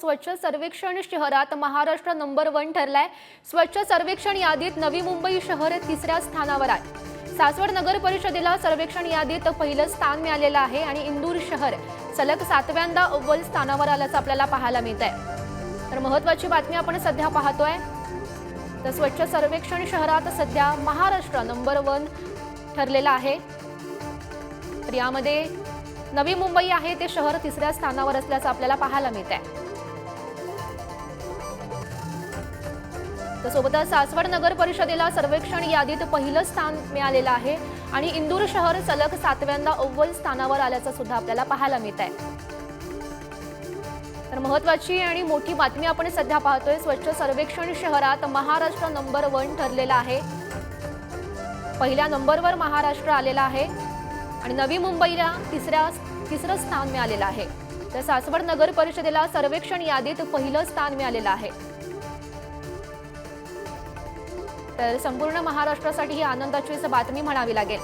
स्वच्छ सर्वेक्षण शहरात महाराष्ट्र नंबर वन ठरलाय. स्वच्छ सर्वेक्षण यादीत नवी मुंबई शहर तिसऱ्या स्थानावर आहे. सासवड नगर परिषदेला सर्वेक्षण यादीत पहिलं स्थान मिळालेलं आहे आणि इंदूर शहर सलग सातव्यांदा अव्वल स्थानावर आल्याचं आपल्याला पाहायला मिळत आहे तर महत्वाची बातमी आपण सध्या पाहतोय. तर स्वच्छ सर्वेक्षण शहरात सध्या महाराष्ट्र नंबर वन ठरलेलं आहे. तर यामध्ये नवी मुंबई आहे ते शहर तिसऱ्या स्थानावर असल्याचं आपल्याला पाहायला मिळत आहे त्यासोबतच सासवड नगर परिषदेला सर्वेक्षण यादीत पहिलं स्थान मिळालेलं आहे आणि इंदूर शहर सलग सातव्यांदा अव्वल स्थानावर आल्याचं सुद्धा आपल्याला पाहायला मिळत आहे तर महत्वाची आणि मोठी बातमी आपण सध्या पाहतोय स्वच्छ सर्वेक्षण शहरात महाराष्ट्र नंबर वन ठरलेला आहे. पहिल्या नंबरवर महाराष्ट्र आलेला आहे आणि नवी मुंबईला तिसऱ्या तिसरं स्थान मिळालेलं आहे. तर सासवड नगर परिषदेला सर्वेक्षण यादीत पहिलं स्थान मिळालेलं आहे. तर संपूर्ण महाराष्ट्रासाठी ही आनंदाचीच बातमी म्हणावी लागेल.